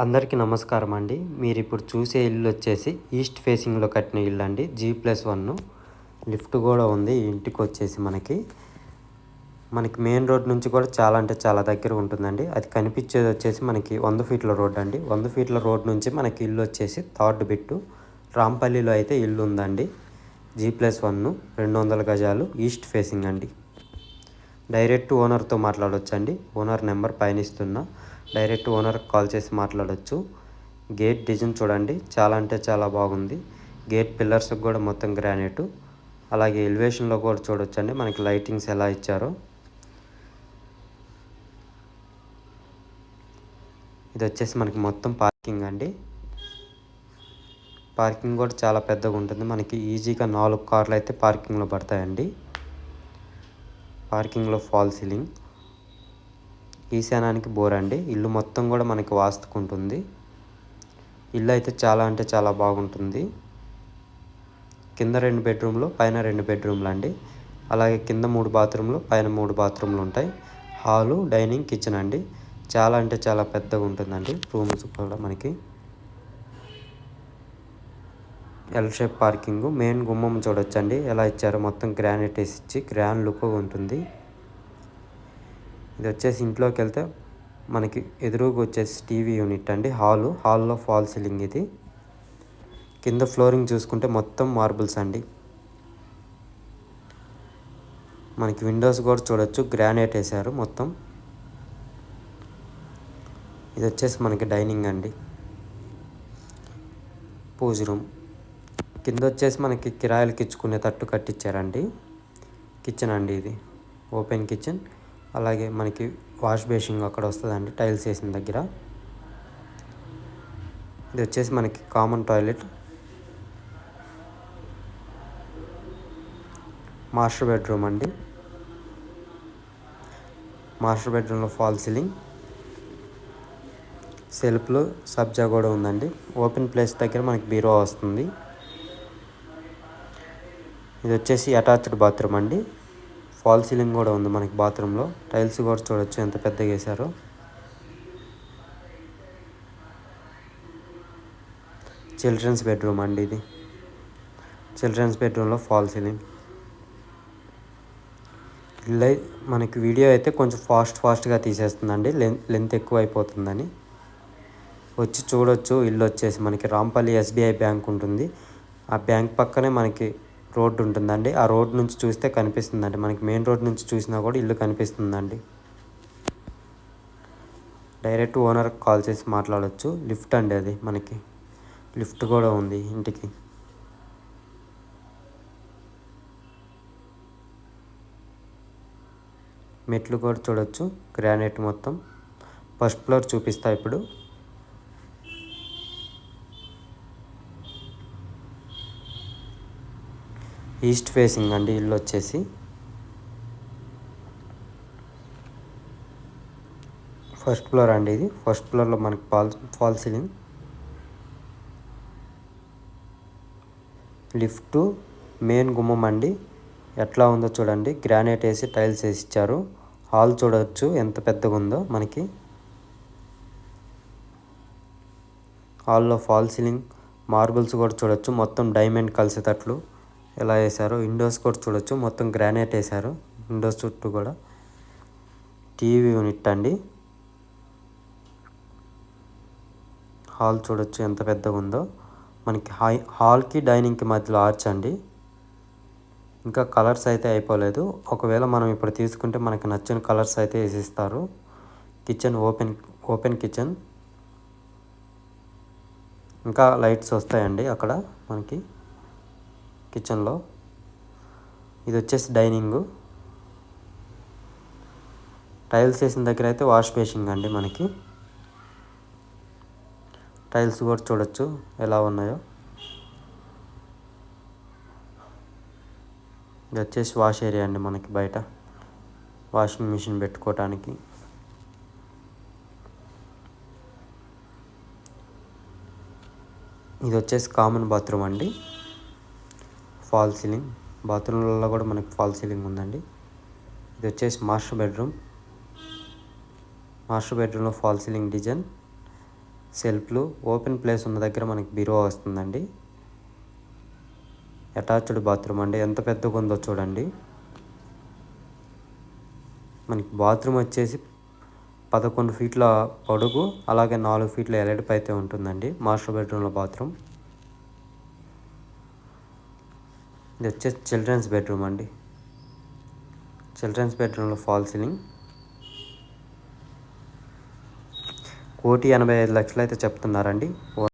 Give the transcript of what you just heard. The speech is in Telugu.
అందరికీ నమస్కారం అండి. మీరు ఇప్పుడు చూసే ఇల్లు వచ్చేసి ఈస్ట్ ఫేసింగ్లో కట్టిన ఇల్లు అండి జీ ప్లస్ వన్. లిఫ్ట్ కూడా ఉంది. ఇంటికి వచ్చేసి మనకి. మనకి మెయిన్ రోడ్ నుంచి కూడా చాలా అంటే చాలా దగ్గర ఉంటుందండి. అది కనిపించేది వచ్చేసి మనకి వంద ఫీట్ల రోడ్ అండి. వంద ఫీట్ల రోడ్ నుంచి మనకి ఇల్లు వచ్చేసి థర్డ్ బిట్టు. రాంపల్లిలో అయితే ఇల్లు ఉందండి. G plus one. రెండు వందల గజాలు ఈస్ట్ ఫేసింగ్ అండి. డైరెక్ట్ ఓనర్తో మాట్లాడొచ్చండి. ఓనర్ నెంబర్ పైన ఇస్తున్నా డైరెక్ట్ ఓనర్కి కాల్ చేసి మాట్లాడచ్చు. గేట్ డిజైన్ చూడండి. చాలా అంటే చాలా బాగుంది. గేట్ పిల్లర్స్కి కూడా మొత్తం గ్రానైట్. అలాగే ఎలివేషన్లో కూడా చూడొచ్చండి. మనకి లైటింగ్స్ ఎలా ఇచ్చారో. ఇది వచ్చేసి మనకి మొత్తం పార్కింగ్ అండి. పార్కింగ్ కూడా చాలా పెద్దగా ఉంటుంది. మనకి ఈజీగా నాలుగు కార్లు అయితే పార్కింగ్లో పడతాయండి. పార్కింగ్లో ఫాల్ సీలింగ్. ఈశానానికి బోర్ అండి ఇల్లు మొత్తం కూడా మనకి వాస్తుకుంటుంది. ఇల్లు అయితే చాలా అంటే చాలా బాగుంటుంది. కింద రెండు బెడ్రూమ్లు పైన రెండు బెడ్రూమ్లు అండి అలాగే కింద మూడు బాత్రూమ్లు పైన మూడు బాత్రూమ్లు ఉంటాయి హాలు డైనింగ్ కిచెన్ అండి. చాలా అంటే చాలా పెద్దగా ఉంటుందండి. రూమ్స్ కూడా మనకి. ఎల్ షేప్ పార్కింగ్ మెయిన్ గుమ్మం చూడొచ్చండి. ఎలా ఇచ్చారో మొత్తం గ్రానైట్ వేసి ఇచ్చి గ్రాండ్ లుక్ ఉంటుంది. ఇది వచ్చేసి ఇంట్లోకి వెళ్తే మనకి ఎదురుగా వచ్చేసి టీవీ యూనిట్ అండి హాలు. హాల్లో ఫాల్ సీలింగ్ ఇది. కింద ఫ్లోరింగ్ చూసుకుంటే మొత్తం మార్బుల్స్ అండి. మనకి విండోస్ కూడా చూడొచ్చు. గ్రానైట్ వేసారు మొత్తం. ఇది వచ్చేసి మనకి డైనింగ్ అండి. పూజ రూమ్. కింద వచ్చేసి మనకి కిరాయిలకి ఇచ్చుకునే తట్టు కట్టించారండి కిచెన్ అండి ఇది. Open kitchen. అలాగే మనకి వాష్ బేసింగ్ అక్కడ వస్తుందండి టైల్స్ వేసిన దగ్గర. ఇది వచ్చేసి మనకి కామన్ టాయిలెట్. మాస్టర్ బెడ్రూమ్ అండి. మాస్టర్ బెడ్రూమ్లో ఫాల్ సీలింగ్. సెల్ఫ్లు సబ్జా కూడా ఉందండి. ఓపెన్ ప్లేస్ దగ్గర మనకి బీరో వస్తుంది. ఇది వచ్చేసి అటాచ్డ్ బాత్రూమ్ అండి. ఫాల్ సీలింగ్ కూడా ఉంది మనకి బాత్రూంలో. టైల్స్ కూడా చూడొచ్చు ఎంత పెద్దగా వేసారో చిల్డ్రన్స్ బెడ్రూమ్ అండి ఇది. చిల్డ్రన్స్ బెడ్రూమ్లో ఫాల్ సీలింగ్. లై మనకి వీడియో అయితే కొంచెం ఫాస్ట్ ఫాస్ట్గా తీసేస్తుందండి. లెంత్ లెంత్ ఎక్కువ అయిపోతుందని వచ్చి చూడొచ్చు ఇల్లు వచ్చేసి మనకి రాంపల్లి ఎస్బీఐ బ్యాంక్ ఉంటుంది. ఆ బ్యాంక్ పక్కనే మనకి రోడ్డు ఉంటుందండి. ఆ రోడ్ నుంచి చూస్తే కనిపిస్తుందండి. మనకి మెయిన్ రోడ్ నుంచి చూసినా కూడా ఇల్లు కనిపిస్తుందండి. డైరెక్ట్ ఓనర్కి కాల్ చేసి మాట్లాడవచ్చు లిఫ్ట్ అండి అది మనకి. లిఫ్ట్ కూడా ఉంది ఇంటికి. మెట్లు కూడా చూడొచ్చు. గ్రానైట్ మొత్తం. ఫస్ట్ ఫ్లోర్ చూపిస్తా ఇప్పుడు. ఈస్ట్ ఫేసింగ్ అండి ఇల్లు వచ్చేసి. ఫస్ట్ ఫ్లోర్ అండి ఇది. ఫస్ట్ ఫ్లోర్లో మనకి fall fall ceiling. Lift main గుమ్మం అండి. ఎట్లా ఉందో చూడండి. గ్రానైట్ వేసి టైల్స్ వేసి ఇచ్చారు. హాల్ చూడవచ్చు ఎంత పెద్దగా ఉందో మనకి. హాల్లో ఫాల్ సీలింగ్. మార్బుల్స్ కూడా చూడొచ్చు. మొత్తం డైమండ్ కలిసేటట్లు. ఎలా వేశారు విండోస్ కూడా చూడొచ్చు. మొత్తం గ్రానైట్ వేశారు. విండోస్ చుట్టూ కూడా. టీవీ యూనిట్ అండి. హాల్ చూడొచ్చు ఎంత పెద్దగా ఉందో. మనకి హై హాల్కి డైనింగ్కి మధ్యలో ఆర్చ్ అండి. ఇంకా కలర్స్ అయితే అయిపోలేదు. ఒకవేళ మనం ఇప్పుడు తీసుకుంటే మనకి నచ్చిన కలర్స్ అయితే వేసిస్తారు. Kitchen open open kitchen. ఇంకా లైట్స్ వస్తాయండి అక్కడ మనకి. కిచెన్లో. ఇది వచ్చేసి డైనింగు. టైల్స్ వేసిన దగ్గర అయితే వాష్ బేసింగ్ అండి మనకి. టైల్స్ కూడా చూడొచ్చు ఎలా ఉన్నాయో. ఇది వచ్చేసి వాష్ ఏరియా అండి మనకి బయట. వాషింగ్ మిషన్ పెట్టుకోవటానికి. ఇది వచ్చేసి కామన్ బాత్రూమ్ అండి. Fall ceiling. బాత్రూమ్లలో కూడా మనకి ఫాల్ సీలింగ్ ఉందండి. ఇది వచ్చేసి మాస్టర్ బెడ్రూమ్. మాస్టర్ బెడ్రూమ్లో ఫాల్ సీలింగ్ డిజైన్. సెల్ఫ్లు. ఓపెన్ ప్లేస్ ఉన్న దగ్గర మనకి బీరువా వస్తుందండి. అటాచ్డ్ బాత్రూమ్ అండి. ఎంత పెద్దగా ఉందో చూడండి. మనకి బాత్రూమ్ వచ్చేసి పదకొండు ఫీట్ల పొడుగు అలాగే నాలుగు ఫీట్ల ఎలడిపై అయితే ఉంటుందండి మాస్టర్ బెడ్రూమ్లో బాత్రూమ్. ఇది వచ్చేసి చిల్డ్రన్స్ బెడ్రూమ్ అండి. చిల్డ్రన్స్ బెడ్రూమ్లో ఫాల్ సీలింగ్. కోటి ఎనభై ఐదు లక్షలు అయితే చెప్తున్నారండి.